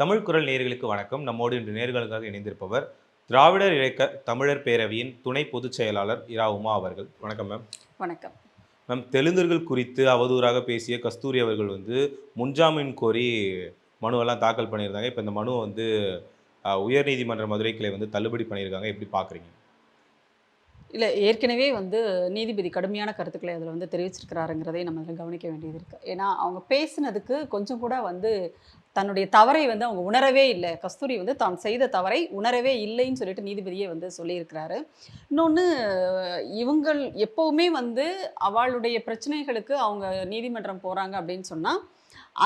தமிழ் குரல் நேயர்களுக்கு வணக்கம். நம்மோடு இன்று நேர்களுக்காக இணைந்திருப்பவர் திராவிடர் இயக்க தமிழர் பேரவையின் துணை பொதுச் செயலாளர் இரா உமா அவர்கள். வணக்கம் மேம் வணக்கம். மேம் தெலுங்கர்கள் குறித்து அவதூறாக பேசிய கஸ்தூரி அவர்கள் வந்து முன்ஜாமீன் கோரி மனுவெல்லாம் தாக்கல் பண்ணியிருந்தாங்க. இப்போ இந்த மனுவை வந்து உயர்நீதிமன்ற மதுரை கிளை வந்து தள்ளுபடி பண்ணியிருக்காங்க. எப்படி பார்க்குறீங்க? இல்லை ஏற்கனவே வந்து நீதிபதி கடுமையான கருத்துக்களை அதில் வந்து தெரிவிச்சிருக்கிறாருங்கிறதை நம்ம அதில் கவனிக்க வேண்டியது இருக்குது ஏன்னா அவங்க பேசினதுக்கு கொஞ்சம் கூட வந்து தன்னுடைய தவறை வந்து அவங்க உணரவே இல்லை. கஸ்தூரி வந்து தான் செய்த தவறை உணரவே இல்லைன்னு சொல்லிட்டு நீதிபதியே வந்து சொல்லியிருக்கிறாரு. இன்னொன்று இவங்கள் எப்போவுமே வந்து அவளுடைய பிரச்சனைகளுக்கு அவங்க நீதிமன்றம் போகிறாங்க அப்படின்னு சொன்னால்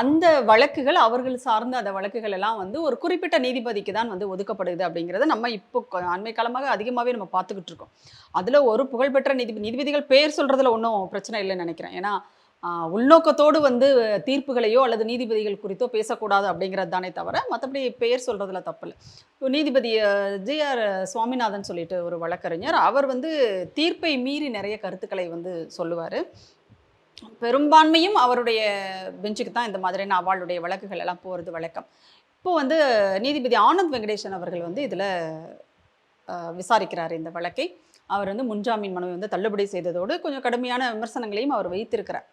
அந்த வழக்குகள் அவர்கள் சார்ந்த அந்த வழக்குகள் எல்லாம் வந்து ஒரு குறிப்பிட்ட நீதிபதிக்கு தான் வந்து ஒதுக்கப்படுது அப்படிங்கிறத நம்ம இப்போ அண்மை காலமாக அதிகமாகவே நம்ம பார்த்துக்கிட்டு இருக்கோம். அதில் ஒரு புகழ்பெற்ற நீதிபதி நீதிபதிகள் பேர் சொல்கிறதுல ஒன்றும் பிரச்சனை இல்லைன்னு நினைக்கிறேன். ஏன்னா உள்நோக்கத்தோடு வந்து தீர்ப்புகளையோ அல்லது நீதிபதிகள் குறித்தோ பேசக்கூடாது அப்படிங்கிறது தானே தவிர மற்றபடி பெயர் சொல்கிறதுல தப்பில்லை இப்போ நீதிபதி ஜிஆர் சுவாமிநாதன் சொல்லிட்டு ஒரு வழக்கறிஞர் அவர் வந்து தீர்ப்பை மீறி நிறைய கருத்துக்களை வந்து சொல்லுவார். பெரும்பான்மையும் அவருடைய பெஞ்சுக்கு தான் இந்த மாதிரியான அவளுடைய வழக்குகள் எல்லாம் போகிறது வழக்கம். இப்போ வந்து நீதிபதி ஆனந்த் வெங்கடேசன் அவர்கள் வந்து இதில் விசாரிக்கிறார் இந்த வழக்கை. அவர் வந்து முன்ஜாமீன் மனுவை வந்து தள்ளுபடி செய்ததோடு கொஞ்சம் கடுமையான விமர்சனங்களையும் அவர் வைத்திருக்கிறார்.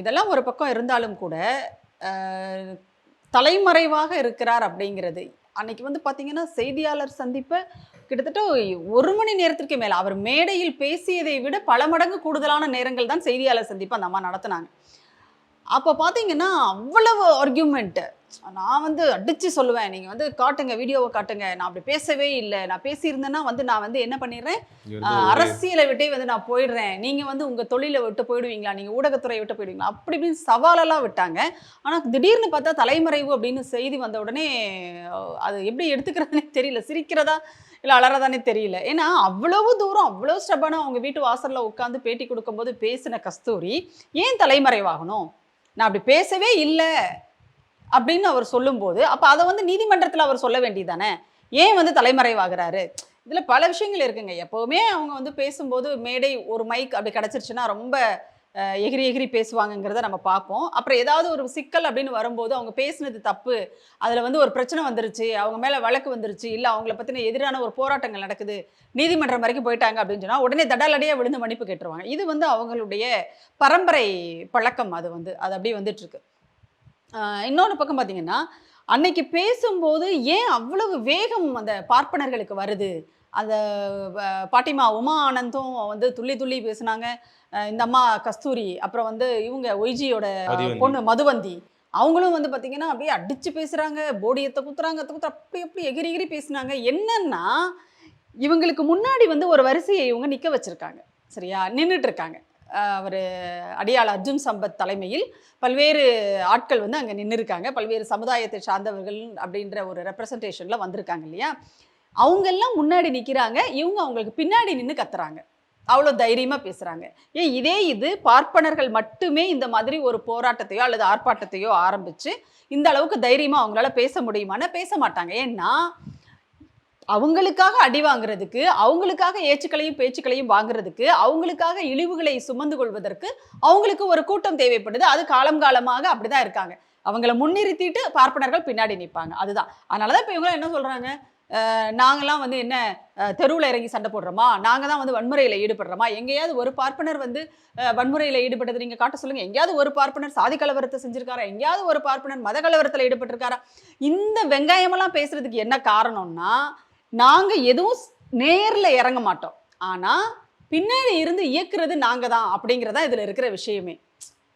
இதெல்லாம் ஒரு பக்கம் இருந்தாலும் கூட தலைமறைவாக இருக்கிறார் அப்படிங்கிறது. அன்னைக்கு வந்து பார்த்தீங்கன்னா செய்தியாளர் சந்திப்பை கிட்டத்தட்ட ஒரு மணி நேரத்திற்கு மேலே அவர் மேடையில் பேசியதை விட பல மடங்கு கூடுதலான நேரங்கள் தான் செய்தியாளர் சந்திப்பு அந்த அம்மா நடத்துனாங்க. அப்போ பார்த்தீங்கன்னா அவ்வளவு ஆர்கியூமெண்ட்டு நான் வந்து அடித்து சொல்லுவேன். நீங்கள் வந்து காட்டுங்க வீடியோவை காட்டுங்க. நான் அப்படி பேசவே இல்லை. நான் பேசியிருந்தேன்னா வந்து நான் வந்து என்ன பண்ணிடுறேன்? அரசியலை விட்டே வந்து நான் போயிடுறேன். நீங்க வந்து உங்க தொழிலை விட்டு போயிடுவீங்களா? நீங்க ஊடகத்துறையை விட்டு போயிடுவீங்களா? அப்படி இப்படின்னு சவாலெல்லாம் விட்டாங்க. ஆனா திடீர்னு பார்த்தா தலைமறைவு அப்படின்னு செய்தி வந்த உடனே அது எப்படி எடுத்துக்கிறதுனே தெரியல. சிரிக்கிறதா இல்ல அலறதானே தெரியல. ஏன்னா அவ்வளவு தூரம் அவ்வளவு ஸ்டெப்பான அவங்க வீட்டு வாசல்ல உட்காந்து பேட்டி கொடுக்கும்போது பேசின கஸ்தூரி ஏன் தலைமறைவாகணும்? நான் அப்படி பேசவே இல்லை அப்படின்னு அவர் சொல்லும்போது அப்போ அதை வந்து நீதிமன்றத்தில் அவர் சொல்ல வேண்டியதானே ஏன் வந்து தலைமறைவாகிறாரு? இதில் பல விஷயங்கள் இருக்குங்க. எப்போவுமே அவங்க வந்து பேசும்போது மேடை ஒரு மைக் அப்படி கிடச்சிருச்சுன்னா ரொம்ப எகிரி எகிரி பேசுவாங்கங்கிறத நம்ம பார்ப்போம். அப்புறம் ஏதாவது ஒரு சிக்கல் அப்படின்னு வரும்போது அவங்க பேசுனது தப்பு அதில் வந்து ஒரு பிரச்சனை வந்துருச்சு அவங்க மேலே வழக்கு வந்துருச்சு இல்லை அவங்கள பற்றின எதிரான ஒரு போராட்டங்கள் நடக்குது நீதிமன்றம் வரைக்கும் போயிட்டாங்க அப்படின்னு சொன்னால் உடனே தடாலடியாக விழுந்து மன்னிப்பு கேட்டுருவாங்க. இது வந்து அவங்களுடைய பரம்பரை பழக்கம் அது வந்து அது அப்படியே வந்துட்டுருக்கு. இன்னொன்று பக்கம் பார்த்தீங்கன்னா அன்னைக்கு பேசும்போது ஏன் அவ்வளவு வேகம் அந்த பார்ப்பனர்களுக்கு வருது? அந்த பாட்டிமா உமா ஆனந்தும் வந்து துள்ளி துள்ளி பேசுனாங்க இந்த அம்மா கஸ்தூரி அப்புறம் வந்து இவங்க ஒய்ஜியோட. பொண்ணு மதுவந்தி. அவங்களும் வந்து பார்த்தீங்கன்னா அப்படியே அடிச்சு பேசுறாங்க போடியத்தை குத்துறாங்க குத்துற அப்படி அப்படி எகிரி எகிரி பேசுனாங்க. என்னன்னா இவங்களுக்கு முன்னாடி வந்து ஒரு வரிசையை இவங்க நிக்க வச்சிருக்காங்க. சரியா? நின்றுட்டு இருக்காங்க அவர் அடியாள் அர்ஜுன் சம்பத் தலைமையில் பல்வேறு ஆட்கள் வந்து அங்கே நின்று இருக்காங்க பல்வேறு சமுதாயத்தை சார்ந்தவர்கள் அப்படின்ற ஒரு ரெப்ரசன்டேஷனில் வந்திருக்காங்க இல்லையா? அவங்கெல்லாம் முன்னாடி நிற்கிறாங்க இவங்க அவங்களுக்கு பின்னாடி நின்று கத்துறாங்க. அவ்வளோ தைரியமாக பேசுகிறாங்க ஏன் இதே இது பார்ப்பனர்கள் மட்டுமே இந்த மாதிரி ஒரு போராட்டத்தையோ அல்லது ஆர்ப்பாட்டத்தையோ ஆரம்பித்து இந்த அளவுக்கு தைரியமாக அவங்களால பேச முடியுமான்னு பேச மாட்டாங்க. ஏன்னா அவங்களுக்காக அடி வாங்குறதுக்கு அவங்களுக்காக ஏச்சுக்களையும் பேச்சுக்களையும் வாங்குறதுக்கு அவங்களுக்காக இழிவுகளை சுமந்து கொள்வதற்கு அவங்களுக்கு ஒரு கூட்டம் தேவைப்படுது. அது காலம் காலமாக அப்படிதான் இருக்காங்க. அவங்கள முன்னிறுத்திட்டு பார்ப்பனர்கள் பின்னாடி நிற்பாங்க அதுதான். அதனால தான் இப்போ இவங்க என்ன சொல்கிறாங்க நாங்களாம் வந்து என்ன தெருவில் இறங்கி சண்டை போடுறோமா? நாங்கள் தான் வந்து வன்முறையில் ஈடுபடுறோமா? எங்கேயாவது ஒரு பார்ப்பனர் வந்து வன்முறையில் ஈடுபட்டது நீங்கள் காட்ட சொல்லுங்கள் எங்கேயாவது ஒரு பார்ப்பனர் சாதி கலவரத்தை செஞ்சிருக்காரா? எங்கேயாவது ஒரு பார்ப்பனர் மத கலவரத்தில் ஈடுபட்டிருக்காரா? இந்த வெங்காயமெல்லாம் பேசுகிறதுக்கு என்ன காரணம்னா நாங்கள் எதுவும் நேரில் இறங்க மாட்டோம். ஆனால் பின்னாடி இருந்து இயக்குறது நாங்கள் தான் அப்படிங்கிறதா இதில் இருக்கிற விஷயமே.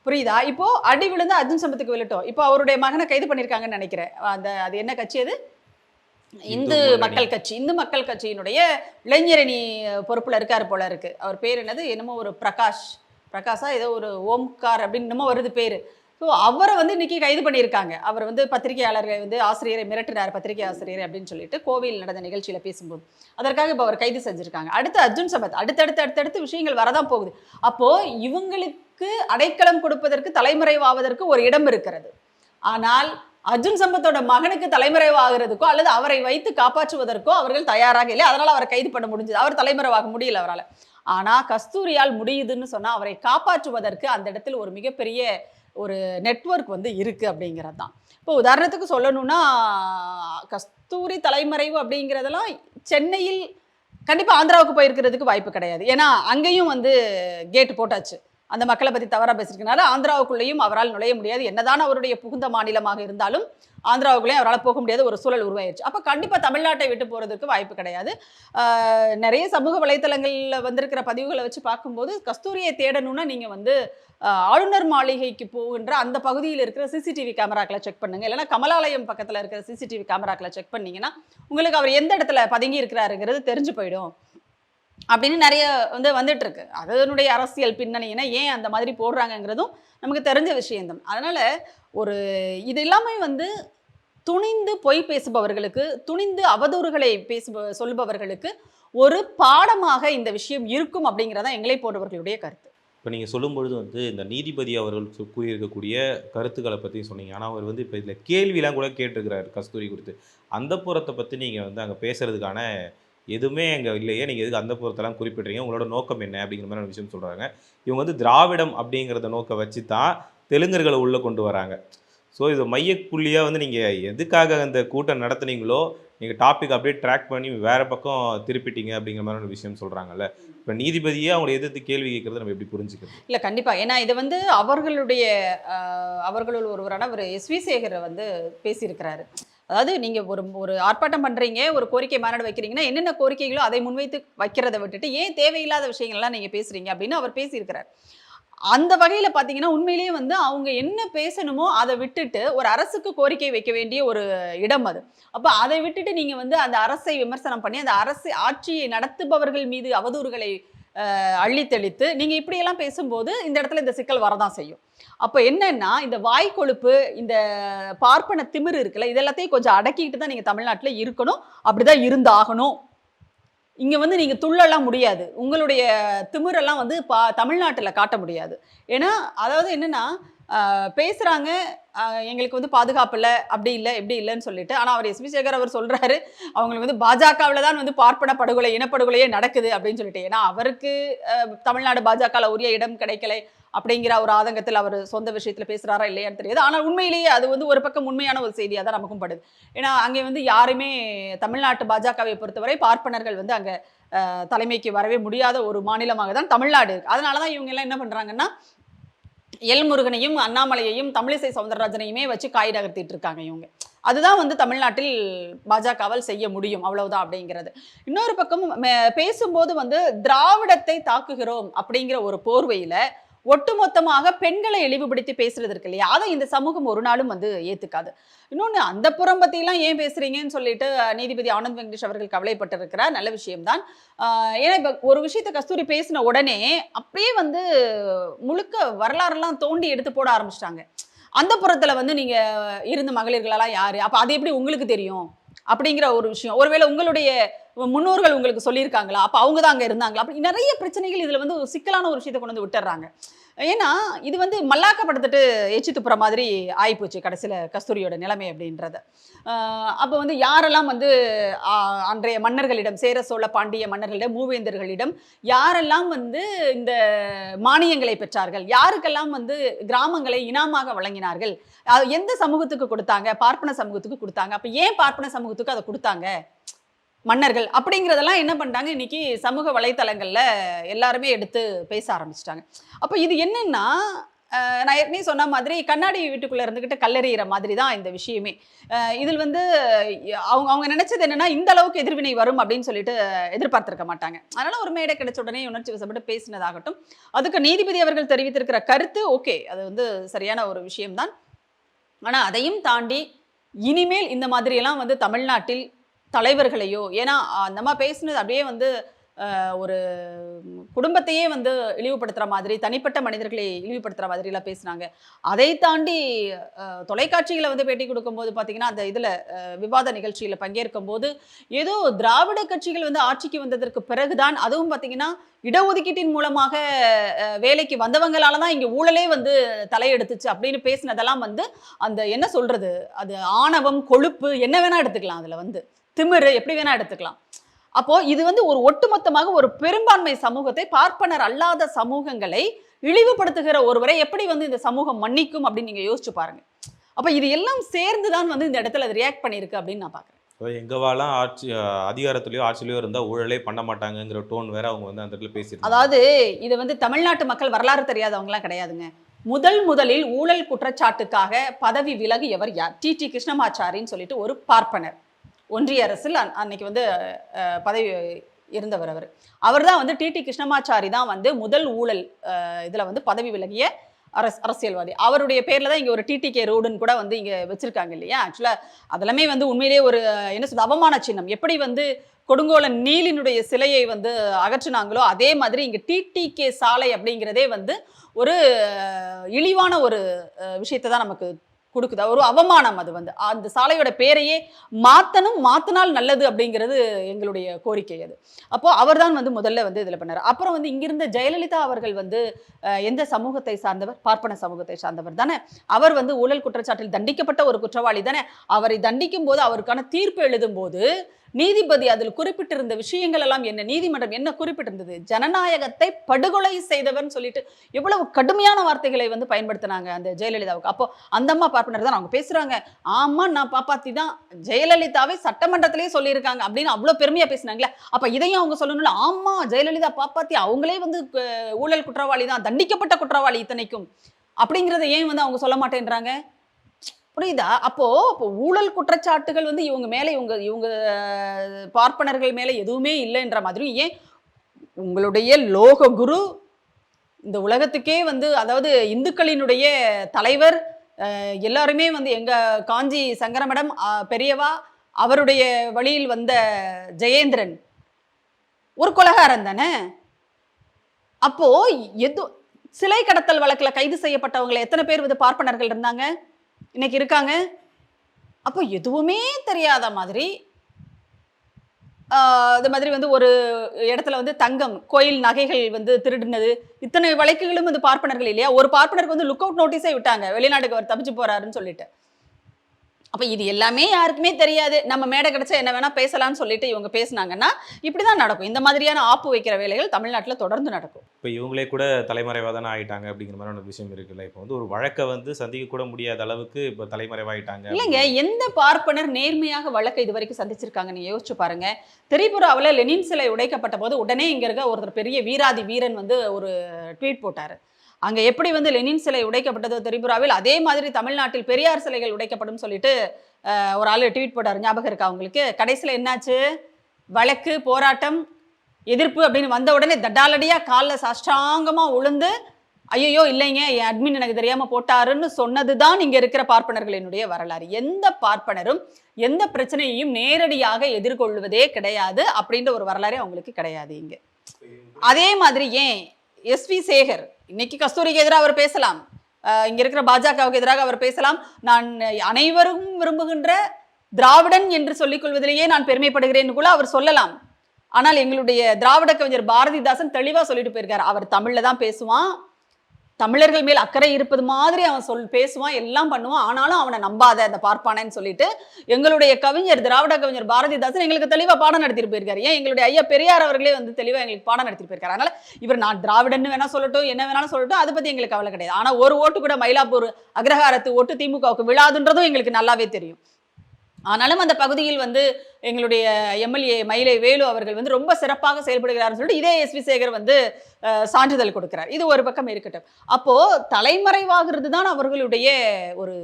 புரியுதா? இப்போ அடி விழுந்து அர்ஜுன் சம்பத்துக்கு விழட்டும் இப்போ அவருடைய மகனை கைது பண்ணியிருக்காங்கன்னு நினைக்கிறேன். அந்த அது என்ன கட்சி அது? இந்து. மக்கள் கட்சி இந்து மக்கள் கட்சியினுடைய இளைஞரணி பொறுப்புல இருக்காரு போல இருக்கு. அவர் பேர் என்னது? என்னமோ ஒரு பிரகாஷ். பிரகாஷா ஏதோ ஒரு ஓம்கார் அப்படின்னு என்னமோ வருது பேரு. ஸோ அவரை வந்து இன்னைக்கு கைது பண்ணியிருக்காங்க. அவர் வந்து பத்திரிகையாளர்கள் வந்து ஆசிரியரை மிரட்டினார் பத்திரிகை ஆசிரியர் அப்படின்னு சொல்லிட்டு கோவையில் நடந்த நிகழ்ச்சியில பேசும்போது. அதற்காக இப்போ அவர் கைது செஞ்சிருக்காங்க. அடுத்து அர்ஜுன் சம்பத் அடுத்தடுத்து அடுத்தடுத்து விஷயங்கள் வரதான் போகுது. அப்போ இவங்களுக்கு அடைக்கலம் கொடுப்பதற்கு தலைமறைவாவதற்கு ஒரு இடம் இருக்கிறது. ஆனால் அர்ஜுன் சம்பத்தோட மகனுக்கு தலைமறைவாகிறதுக்கோ அல்லது அவரை வைத்து காப்பாற்றுவதற்கோ அவர்கள் தயாராக இல்லை. அதனால் அவரை கைது பண்ண முடிஞ்சது. அவர் தலைமறைவாக முடியல அவரால். ஆனால் கஸ்தூரியால் முடியுதுன்னு சொன்னால் அவரை காப்பாற்றுவதற்கு அந்த இடத்தில் ஒரு மிகப்பெரிய ஒரு நெட்வொர்க் வந்து இருக்குது அப்படிங்கிறது தான். இப்போ உதாரணத்துக்கு சொல்லணும்னா கஸ்தூரி தலைமறைவு அப்படிங்கிறதெல்லாம் சென்னையில் கண்டிப்பாக ஆந்திராவுக்கு போயிருக்கிறதுக்கு வாய்ப்பு கிடையாது. ஏன்னா அங்கேயும் வந்து கேட் போட்டாச்சு. அந்த மக்களை பற்றி தவறாக பேசிருக்கனால ஆந்திராவுக்குள்ளேயும் அவரால் நுழைய முடியாது. என்னதான் அவருடைய புகுந்த மாநிலமாக இருந்தாலும் ஆந்திராவுக்குள்ளேயும் அவரால் போக முடியாத. ஒரு சூழல் உருவாயிருச்சு. அப்போ கண்டிப்பாக தமிழ்நாட்டை விட்டு போகிறதுக்கு வாய்ப்பு கிடையாது. நிறைய சமூக வலைத்தளங்களில் வந்திருக்கிற பதிவுகளை வச்சு பார்க்கும்போது கஸ்தூரியை தேடணும்னா நீங்கள் வந்து ஆளுநர் மாளிகைக்கு போகின்ற அந்த பகுதியில் இருக்கிற சிசிடிவி கேமராக்களை செக் பண்ணுங்கள் இல்லைன்னா கமலாலயம் பக்கத்தில் இருக்கிற சிசிடிவி கேமராக்களை செக் பண்ணீங்கன்னா உங்களுக்கு அவர் எந்த இடத்துல பதுங்கி இருக்கிறாருங்கிறது தெரிஞ்சு போயிடும். அப்படின்னு நிறைய வந்து வந்துட்டு இருக்கு அதனுடைய அரசியல் பின்னணியினா ஏன் அந்த மாதிரி போடுறாங்கங்கிறதும் நமக்கு தெரிஞ்ச விஷயம்தான். அதனால ஒரு இது எல்லாமே வந்து துணிந்து பொய் பேசுபவர்களுக்கு துணிந்து அவதூறுகளை பேசுப சொல்பவர்களுக்கு ஒரு பாடமாக இந்த விஷயம் இருக்கும் அப்படிங்கிறதா எங்களை போன்றவர்களுடைய கருத்து. இப்போ நீங்கள் சொல்லும்பொழுது வந்து இந்த நீதிபதி அவர்கள் கூறியிருக்கக்கூடிய கருத்துக்களை பற்றி சொன்னீங்க. ஆனால் அவர் வந்து இப்போ இதில் கேள்விலாம் கூட கேட்டிருக்கிறாரு கஸ்தூரி குறித்து. அந்த புறத்தை பற்றி நீங்கள் வந்து அங்கே பேசுகிறதுக்கான எதுவுமே அங்கே இல்லையே. நீங்கள் எதுக்கு அந்த புறத்தெல்லாம் குறிப்பிட்றீங்க? உங்களோட நோக்கம் என்ன? அப்படிங்கிற மாதிரி ஒரு விஷயம் சொல்கிறாங்க இவங்க வந்து திராவிடம் அப்படிங்கிறத நோக்க வச்சு தான் தெலுங்கர்களை உள்ளே கொண்டு வராங்க. ஸோ இது மையப்புள்ளியாக வந்து நீங்கள் எதுக்காக அந்த கூட்டம் நடத்துனீங்களோ நீங்கள் டாபிக் அப்படியே ட்ராக் பண்ணி வேறு பக்கம் திருப்பிட்டீங்க அப்படிங்கிற மாதிரி ஒரு விஷயம் சொல்கிறாங்கல்ல இப்போ நீதிபதியே அவங்களை எதிர்த்து கேள்வி கேட்குறது நம்ம எப்படி புரிஞ்சுக்கணும் இல்லை கண்டிப்பாக ஏன்னா இது வந்து அவர்களுடைய அவர்களுள் ஒருவரான ஒரு எஸ் வி சேகர் வந்து பேசியிருக்கிறாரு. அதாவது நீங்கள் ஒரு ஒரு ஆர்ப்பாட்டம் பண்ணுறீங்க ஒரு கோரிக்கை மாநாடு வைக்கிறீங்கன்னா என்னென்ன கோரிக்கைகளோ அதை முன்வைத்து வைக்கிறத விட்டுட்டு ஏன் தேவையில்லாத விஷயங்கள்லாம் நீங்கள் பேசுகிறீங்க அப்படின்னு அவர் பேசியிருக்கிறார். அந்த வகையில் பார்த்தீங்கன்னா உண்மையிலேயே வந்து அவங்க என்ன பேசணுமோ அதை விட்டுட்டு ஒரு அரசுக்கு கோரிக்கை வைக்க வேண்டிய ஒரு இடம் அது. அப்போ அதை விட்டுட்டு நீங்கள் வந்து அந்த அரசை விமர்சனம் பண்ணி அந்த அரசு ஆட்சியை நடத்துபவர்கள் மீது அவதூறுகளை அள்ளித்தெளித்து நீங்கள் இப்படியெல்லாம் பேசும்போது இந்த இடத்துல இந்த சிக்கல் வரதான் செய்யும். அப்போ என்னன்னா இந்த வாய் கொழுப்பு இந்த பார்ப்பன திமிரு இருக்குல்ல இதெல்லாத்தையும் கொஞ்சம் அடக்கிக்கிட்டு தான் நீங்கள் தமிழ்நாட்டில் இருக்கணும். அப்படி தான் இருந்தாகணும். இங்கே வந்து நீங்கள் துள்ளலாம் முடியாது. உங்களுடைய திமிரெல்லாம் வந்து பா தமிழ்நாட்டில் காட்ட முடியாது. ஏன்னா அதாவது என்னன்னா பேசுகிறாங்க எங்களுக்கு வந்து பாதுகாப்பு இல்லை அப்படி இல்லை இப்படி இல்லைன்னு சொல்லிட்டு. ஆனால் அவர் எஸ்வி சேகர் அவர் சொல்கிறாரு அவங்களுக்கு வந்து பாஜகவில் தான் வந்து பார்ப்பன படுகொலை இனப்படுகொலையே நடக்குது அப்படின்னு சொல்லிட்டு. ஏன்னா அவருக்கு தமிழ்நாடு பாஜகவில் உரிய இடம் கிடைக்கல அப்படிங்கிற ஒரு ஆதங்கத்தில் அவர் சொந்த விஷயத்தில் பேசுறாரா இல்லையான்னு தெரியாது. ஆனால் உண்மையிலேயே அது வந்து ஒரு பக்கம் உண்மையான ஒரு செய்தியாக தான் நமக்கும் படுது. ஏன்னா அங்கே வந்து யாருமே தமிழ்நாட்டு பாஜகவை பொறுத்தவரை பார்ப்பனர்கள் வந்து அங்கே தலைமைக்கு வரவே முடியாத ஒரு மாநிலமாக தான் தமிழ்நாடு இருக்குது அதனால தான் இவங்க எல்லாம் என்ன பண்ணுறாங்கன்னா எல் முருகனையும் அண்ணாமலையையும் தமிழிசை சவுந்தரராஜனையுமே வச்சு காய் நகர்த்திட்டு இருக்காங்க இவங்க. அதுதான் வந்து தமிழ்நாட்டில் பாஜகவால் செய்ய முடியும் அவ்வளவுதான் அப்படிங்கிறது. இன்னொரு பக்கம் பேசும்போது வந்து திராவிடத்தை தாக்குகிறோம் அப்படிங்கிற ஒரு போர்வையில் ஒட்டுமொத்தமாக பெண்களை இழிவுபடுத்தி பேசுறது இருக்கு இல்லையா? அதை இந்த சமூகம் ஒரு நாளும் வந்து ஏத்துக்காது. இன்னொன்று அந்த புறம் பற்றிலாம் ஏன் பேசுறீங்கன்னு சொல்லிட்டு நீதிபதி ஆனந்த் வெங்கடேஷ் அவர்கள் கவலைப்பட்டிருக்கிறார். நல்ல விஷயம்தான் ஏன்னா இப்போ ஒரு விஷயத்த கஸ்தூரி பேசின உடனே அப்படியே வந்து முழுக்க வரலாறெல்லாம் தோண்டி எடுத்து போட ஆரம்பிச்சிட்டாங்க. அந்த புறத்தில் வந்து நீங்கள் இருந்த மகளிர்களெல்லாம் யார்? அப்போ அது எப்படி உங்களுக்கு தெரியும்? அப்படிங்கிற ஒரு விஷயம். ஒருவேளை உங்களுடைய முன்னோர்கள் உங்களுக்கு சொல்லியிருக்காங்களா? அப்போ அவங்க தான் அங்கே இருந்தாங்களா? அப்படி நிறைய பிரச்சனைகள் இதில் வந்து ஒரு சிக்கலான ஒரு விஷயத்தை கொண்டு வந்து விட்டுறாங்க. ஏன்னா இது வந்து மல்லாக்கப்படுத்திட்டு எச்சி துப்புற மாதிரி ஆயிப்போச்சு கடைசியில் கஸ்தூரியோட நிலைமை அப்படின்றத. அப்போ வந்து யாரெல்லாம் வந்து அன்றைய மன்னர்களிடம் சேர சோழ பாண்டிய மன்னர்களிடம் மூவேந்தர்களிடம் யாரெல்லாம் வந்து இந்த மானியங்களை பெற்றார்கள் யாருக்கெல்லாம் வந்து கிராமங்களை இனாமாக வழங்கினார்கள் எந்த சமூகத்துக்கு கொடுத்தாங்க பார்ப்பன சமூகத்துக்கு கொடுத்தாங்க அப்போ ஏன் பார்ப்பன சமூகத்துக்கு அதை கொடுத்தாங்க? மன்னர்கள் அப்படிங்கிறதெல்லாம் என்ன பண்ணிட்டாங்க? இன்னைக்கு சமூக வலைத்தளங்களில் எல்லாருமே எடுத்து பேச ஆரம்பிச்சிட்டாங்க. அப்போ இது என்னன்னா நான் ஏற்கனவே சொன்ன மாதிரி கண்ணாடி வீட்டுக்குள்ளே இருந்துக்கிட்டு கல்லறிகிற மாதிரி தான் இந்த விஷயமே. இதில் வந்து அவங்க அவங்க நினச்சது என்னென்னா இந்த அளவுக்கு எதிர்வினை வரும் அப்படின்னு சொல்லிட்டு எதிர்பார்த்திருக்க மாட்டாங்க. அதனால் ஒரு மேடை கிடைச்ச உடனே உணர்ச்சி வசப்பட்டு பேசினதாகட்டும் அதுக்கு நீதிபதி அவர்கள் தெரிவித்திருக்கிற கருத்து ஓகே அது வந்து சரியான ஒரு விஷயம்தான். ஆனால் அதையும் தாண்டி இனிமேல் இந்த மாதிரியெல்லாம் வந்து தமிழ்நாட்டில் தலைவர்களையோ ஏன்னா நம்ம பேசினது பேசுனது அப்படியே வந்து ஒரு குடும்பத்தையே வந்து இழிவுபடுத்துகிற மாதிரி தனிப்பட்ட மனிதர்களை இழிவுபடுத்துற மாதிரி எல்லாம் பேசுனாங்க. அதை தாண்டி தொலைக்காட்சியில் தொலைக்காட்சிகளை வந்து பேட்டி கொடுக்கும்போது பார்த்தீங்கன்னா அந்த இதில் விவாத நிகழ்ச்சியில் பங்கேற்கும் போது ஏதோ திராவிட கட்சிகள் வந்து ஆட்சிக்கு வந்ததற்கு பிறகுதான் அதுவும் பார்த்தீங்கன்னா இடஒதுக்கீட்டின் மூலமாக வேலைக்கு வந்தவங்களால தான் இங்கே ஊழலே வந்து தலையெடுத்துச்சு அப்படின்னு பேசினதெல்லாம் வந்து அந்த என்ன சொல்கிறது அது ஆணவம் கொழுப்பு என்ன வேணால் எடுத்துக்கலாம் அதில் வந்து. திமிரு எப்படி வேணா எடுத்துக்கலாம். அப்போ இது வந்து ஒரு ஒட்டுமொத்தமாக ஒரு பெரும்பான்மை சமூகத்தை பார்ப்பனர் அல்லாத சமூகங்களை இழிவுபடுத்துகிற ஒருவரை எப்படி வந்து இந்த சமூகம் மன்னிக்கும் அப்படின்னு நீங்க யோசிச்சு பாருங்க. அப்ப இது எல்லாம் சேர்ந்து தான் வந்து இந்த இடத்துல அது ரியாக்ட் பண்ணியிருக்கு அப்படின்னு நான் பாக்குறேன். எங்கவாலாம் ஆட்சி அதிகாரத்திலயோ ஆட்சியிலயோ இருந்தால் ஊழலே பண்ண மாட்டாங்கங்கிற டோன் வேற அவங்க வந்து அந்த இடத்துல பேசியிருக்காங்க அதாவது இது வந்து தமிழ்நாட்டு மக்கள் வரலாறு தெரியாதவங்களாம் கிடையாதுங்க. முதல் முதலில் ஊழல் குற்றச்சாட்டுக்காக பதவி விலகியவர் யார்? டி. டி. கிருஷ்ணமாச்சாரின்னு சொல்லிட்டு ஒரு பார்ப்பனர். ஒன்றிய அரசில் அன்- அன்னைக்கு வந்து பதவி இருந்தவர் அவர். அவர் தான் வந்து டிடி கிருஷ்ணமாச்சாரி தான் வந்து முதல் ஊழல் இதில் வந்து பதவி விலகிய அரசு அரசியல்வாதி. அவருடைய பேரில் தான் இங்கே ஒரு டிடிகே ரோடுன்னு கூட வந்து இங்கே வச்சுருக்காங்க இல்லையா? ஆக்சுவலாக அதெல்லாமே வந்து உண்மையிலேயே ஒரு என்ன சொல்றது அவமான சின்னம். எப்படி வந்து கொடுங்கோலன் நீலினுடைய சிலையை வந்து அகற்றினாங்களோ அதே மாதிரி இங்க டிடிகே சாலை அப்படிங்கிறதே வந்து ஒரு இழிவான ஒரு விஷயத்தை தான் நமக்கு கொடுக்குது? ஒரு அவமானம் அது வந்து. அந்த சாலையோட பேரையே மாற்றணும் மாற்றினால் நல்லது அப்படிங்கிறது எங்களுடைய கோரிக்கை அது. அப்போ அவர்தான் வந்து முதல்ல வந்து இதில் பண்ணார். அப்புறம் வந்து இங்கிருந்த ஜெயலலிதா அவர்கள் வந்து எந்த சமூகத்தை சார்ந்தவர்? பார்ப்பன சமூகத்தை சார்ந்தவர் தானே. அவர் வந்து ஊழல் குற்றச்சாட்டில் தண்டிக்கப்பட்ட ஒரு குற்றவாளி தானே. அவரை தண்டிக்கும் போது அவருக்கான தீர்ப்பு எழுதும் போது நீதிபதி அதில் குறிப்பிட்டிருந்த விஷயங்கள் எல்லாம் என்ன நீதிமன்றம் என்ன குறிப்பிட்டிருந்தது? ஜனநாயகத்தை படுகொலை செய்தவர்னு சொல்லிட்டு எவ்வளவு கடுமையான வார்த்தைகளை வந்து பயன்படுத்தினாங்க அந்த ஜெயலலிதாவுக்கு. அப்போ அந்த அம்மா பார்ப்பனர் தான் அவங்க பேசுறாங்க. ஆமா நான் பாப்பாத்தி தான். ஜெயலலிதாவை சட்டமன்றத்திலேயே சொல்லியிருக்காங்க அப்படின்னு அவ்வளோ பெருமையா பேசினாங்களே. அப்ப இதையும் அவங்க சொல்லணும்ல. ஆமா ஜெயலலிதா பாப்பாத்தி அவங்களே வந்து ஊழல் குற்றவாளி தான் தண்டிக்கப்பட்ட குற்றவாளி இத்தனைக்கும். அப்படிங்கிறத ஏன் வந்து அவங்க சொல்ல மாட்டேன்றாங்க? புரியுதா? அப்போ இப்போ ஊழல் குற்றச்சாட்டுகள் வந்து இவங்க மேலே இவங்க இவங்க பார்ப்பனர்கள் மேலே எதுவுமே இல்லைன்ற மாதிரி ஏன் உங்களுடைய லோக குரு இந்த உலகத்துக்கே வந்து அதாவது இந்துக்களினுடைய தலைவர் எல்லாருமே வந்து எங்க காஞ்சி சங்கரமடம் பெரியவா அவருடைய வழியில் வந்த ஜெயேந்திரன் ஒரு கொலகாரன் தானே? அப்போ எது சிலை கடத்தல் வழக்கில் கைது செய்யப்பட்டவங்களை எத்தனை பேர் வந்து பார்ப்பனர்கள் இருந்தாங்க? இன்னைக்கு இருக்காங்க. அப்போ எதுவுமே தெரியாத மாதிரி இது மாதிரி வந்து ஒரு இடத்துல வந்து தங்கம் கோயில் நகைகள் வந்து திருடினது. இத்தனை வழக்குகளும் வந்து பார்ப்பனர்கள் இல்லையா? ஒரு பார்ப்பனருக்கு வந்து லுக் அவுட் நோட்டீஸே விட்டாங்க. வெளிநாட்டுக்கு அவர் தப்பிச்சு போறாருன்னு சொல்லிட்டு. அப்ப இது எல்லாமே யாருக்குமே தெரியாது. நம்ம மேடை கிடைச்சா என்ன வேணா பேசலாம்னு சொல்லிட்டு இவங்க பேசுனாங்கன்னா இப்படிதான் நடக்கும். இந்த மாதிரியான ஆப்பு வைக்கிற வேலைகள் தமிழ்நாட்டுல தொடர்ந்து நடக்கும். இப்போ இவங்களே கூட தலைமறைவாக தானே ஆயிட்டாங்க அப்படிங்கிற மாதிரியான ஒரு விஷயம் இருக்குல்ல. இப்போ வந்து ஒரு வழக்கை வந்து சந்திக்க கூட முடியாத அளவுக்கு இப்போ தலைமறைவாயிட்டாங்க இல்லைங்க எந்த பார்ப்பனர் நேர்மையாக வழக்கை இது வரைக்கும் சந்திச்சிருக்காங்க? நீங்க யோசிச்சு பாருங்க. திரிபுராவில் லெனின் சிலை உடைக்கப்பட்ட போது உடனே இங்க இருக்க ஒருத்தர் பெரிய வீராதி வீரன் வந்து ஒரு ட்வீட் போட்டாரு. அங்க எப்படி வந்து லெனின் சிலை உடைக்கப்பட்டதோ திரிபுராவில் அதே மாதிரி தமிழ்நாட்டில் பெரியார் சிலைகள் உடைக்கப்படும் சொல்லிட்டு ஒரு ஆள் ட்வீட் போட்டார். ஞாபகம் இருக்கா உங்களுக்கு? கடைசியில் என்னாச்சு? வழக்கு போராட்டம் எதிர்ப்பு அப்படின்னு வந்த உடனே தட்டாலடியாக காலில் சாஷ்டாங்கமா உளுந்து ஐயோ இல்லைங்க என் அட்மின் எனக்கு தெரியாம போட்டாருன்னு சொன்னது தான் இங்க இருக்கிற பார்ப்பனர்களினுடைய வரலாறு. எந்த பார்ப்பனரும் எந்த பிரச்சனையையும் நேரடியாக எதிர்கொள்வதே கிடையாது அப்படின்ற ஒரு வரலாறே அவங்களுக்கு கிடையாது இங்க. அதே மாதிரி ஏன் எஸ்வி சேகர் இன்னைக்கு கஸ்தூரிக்கு எதிராக அவர் பேசலாம். இங்கே இங்க இருக்கிற பாஜகவுக்கு எதிராக அவர் பேசலாம். நான் அனைவரும் விரும்புகின்ற திராவிடன் என்று சொல்லிக் கொள்வதிலேயே நான் பெருமைப்படுகிறேன் கூட அவர் சொல்லலாம். ஆனால் எங்களுடைய திராவிட கவிஞர் பாரதிதாசன் தெளிவாக சொல்லிட்டு போயிருக்காரு. அவர் தமிழில் தான் பேசுவான். தமிழர்கள் மேல் அக்கறை இருப்பது மாதிரி அவன் சொல் பேசுவான் எல்லாம் பண்ணுவான். ஆனாலும் அவனை நம்பாத அந்த பார்ப்பானேன்னு சொல்லிட்டு எங்களுடைய கவிஞர் திராவிட கவிஞர் பாரதிதாசன் எங்களுக்கு தெளிவாக பாடம் நடத்திட்டு போயிருக்காரு. ஏன்? எங்களுடைய ஐயா பெரியார் அவர்களே வந்து தெளிவாக எங்களுக்கு பாடம் நடத்திட்டு போயிருக்காரு. அதனால இவர் நான் திராவிடன்னு வேணா சொல்லட்டும் என்ன வேணாலும் சொல்லட்டும் அதை பற்றி எங்களுக்கு கவலை கிடையாது. ஆனால் ஒரு ஓட்டு கூட மயிலாப்பூர் அக்ரஹாரத்து ஓட்டு திமுகவுக்கு விழாதுன்றதும் எங்களுக்கு நல்லாவே தெரியும். ஆனாலும் அந்த பகுதியில் வந்து எங்களுடைய எம்எல்ஏ மயிலை வேலு அவர்கள் வந்து ரொம்ப சிறப்பாக செயல்படுகிறார்னு சொல்லிட்டு இதே எஸ்வி சேகர் வந்து சான்றிதழ் கொடுக்கிறார். இது ஒரு பக்கம் இருக்கட்டும். அப்போது தலைமறைவாகிறது தான் அவர்களுடைய ஒரு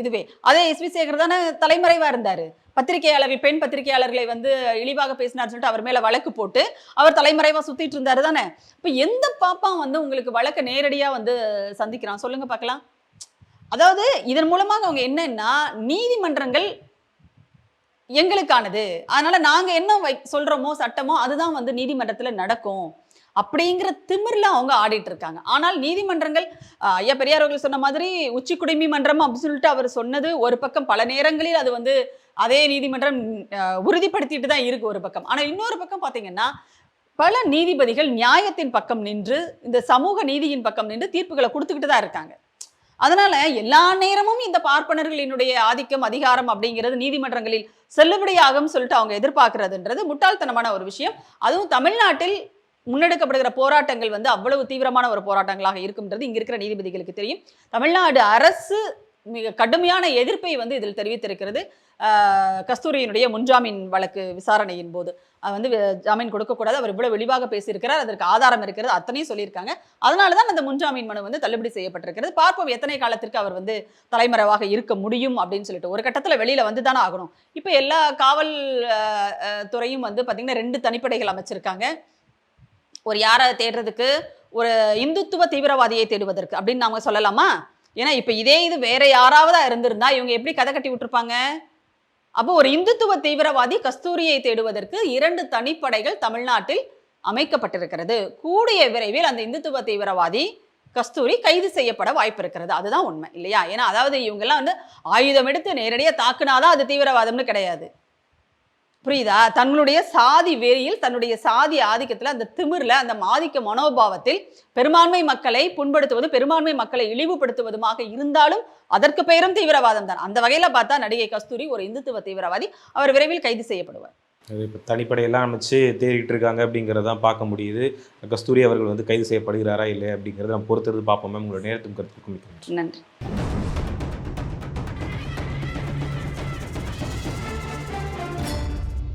இதுவே. அதே எஸ் வி சேகர் தானே தலைமறைவாக இருந்தார். பத்திரிகையாளர்கள் பெண் பத்திரிகையாளர்களை வந்து இழிவாக பேசினார் சொல்லிட்டு அவர் மேலே வழக்கு போட்டு அவர் தலைமறைவாக சுற்றிட்டு இருந்தாரு தானே. இப்போ எந்த பாப்பா வந்து உங்களுக்கு வழக்கை நேரடியாக வந்து சந்திக்கிறான்? சொல்லுங்கள் பார்க்கலாம். அதாவது இதன் மூலமாக அவங்க என்னன்னா நீதிமன்றங்கள் எங்களுக்கானது. அதனால நாங்க என்ன வை சொல்றோமோ சட்டமோ அதுதான் வந்து நீதிமன்றத்துல நடக்கும். அப்படிங்கிற திமிர்ல அவங்க ஆடிட்டு இருக்காங்க. ஆனால் நீதிமன்றங்கள் ஐயா பெரியார் அவர்கள் சொன்ன மாதிரி உச்சி குடிமி மன்றம் அப்படின்னு சொல்லிட்டு அவர் சொன்னது ஒரு பக்கம் பல நேரங்களில் அது வந்து அதே நீதிமன்றம் உறுதிப்படுத்திட்டு தான் இருக்கு ஒரு பக்கம். ஆனால் இன்னொரு பக்கம் பார்த்தீங்கன்னா பல நீதிபதிகள் நியாயத்தின் பக்கம் நின்று இந்த சமூக நீதியின் பக்கம் நின்று தீர்ப்புகளை கொடுத்துக்கிட்டு தான் இருக்காங்க. அதனால எல்லா நேரமும் இந்த பார்ப்பனர்களினுடைய ஆதிக்கம் அதிகாரம் அப்படிங்கிறது நீதிமன்றங்களில் செல்லுபடியாகும் சொல்லிட்டு அவங்க எதிர்பார்க்கறதுன்றது முட்டாள்தனமான ஒரு விஷயம். அதுவும் தமிழ்நாட்டில் முன்னெடுக்கப்படுகிற போராட்டங்கள் வந்து அவ்வளவு தீவிரமான ஒரு போராட்டங்களாக இருக்கும்ன்றது இங்க இருக்கிற நீதிபதிகளுக்கு தெரியும். தமிழ்நாடு அரசு மிக கடுமையான எதிர்ப்பை வந்து இதில் தெரிவித்திருக்கிறது. கஸ்தூரியினுடைய முன்ஜாமீன் வழக்கு விசாரணையின் போது. வந்து ஜாமீன் கொடுக்கக்கூடாது. அவர் இவ்வளவு வெளிவாக பேசியிருக்கிறார். அதற்கு ஆதாரம் இருக்கிறது. அத்தனையும் சொல்லியிருக்காங்க. அதனால தான் அந்த முன்ஜாமீன் மனு வந்து தள்ளுபடி செய்யப்பட்டிருக்கிறது. பார்ப்போம் எத்தனை காலத்திற்கு அவர் வந்து தலைமறைவாக இருக்க முடியும் அப்படின்னு சொல்லிட்டு. ஒரு கட்டத்தில் வெளியில் வந்து தானே ஆகணும். இப்போ எல்லா காவல் துறையும் வந்து பார்த்திங்கன்னா ரெண்டு தனிப்படைகள் அமைச்சிருக்காங்க. ஒரு யாரை தேடுறதுக்கு? ஒரு இந்துத்துவ தீவிரவாதியை தேடுவதற்கு அப்படின்னு நாம சொல்லலாமா? ஏன்னா இப்போ இதே இது வேற யாராவதா இருந்திருந்தா இவங்க எப்படி கதை கட்டி விட்டுருப்பாங்க? அப்போ ஒரு இந்துத்துவ தீவிரவாதி கஸ்தூரியை தேடுவதற்கு இரண்டு தனிப்படைகள் தமிழ்நாட்டில் அமைக்கப்பட்டிருக்கிறது. கூடிய விரைவில் அந்த இந்துத்துவ தீவிரவாதி கஸ்தூரி கைது செய்யப்பட வாய்ப்பு இருக்கிறது அதுதான் உண்மை இல்லையா? ஏன்னா அதாவது இவங்கெல்லாம் வந்து ஆயுதம் எடுத்து நேரடியாக தாக்குனாதான் அது தீவிரவாதம்னு கிடையாது. புரியுதா? தன்னுடைய சாதி வெறியில் தன்னுடைய சாதி ஆதிக்கத்துல அந்த திமிர்ல அந்த ஆதிக்க மனோபாவத்தில் பெரும்பான்மை மக்களை புண்படுத்துவது பெரும்பான்மை மக்களை இழிவுபடுத்துவதுமாக இருந்தாலும் அதற்கு பெயரும் தீவிரவாதம் தான். அந்த வகையில பார்த்தா நடிகை கஸ்தூரி ஒரு இந்துத்துவ தீவிரவாதி. அவர் விரைவில் கைது செய்யப்படுவார். இப்போ தனிப்படையெல்லாம் அமைச்சு தேடிட்டு இருக்காங்க அப்படிங்கிறதான் பார்க்க முடியுது. கஸ்தூரி அவர்கள் வந்து கைது செய்யப்படுகிறாரா இல்லை அப்படிங்கிறத நம்ம பொறுத்திருந்து பார்ப்போம் மேம். உங்களோட நேரத்துக்கும் கருத்துக்கும் மிக்க நன்றி. நன்றி.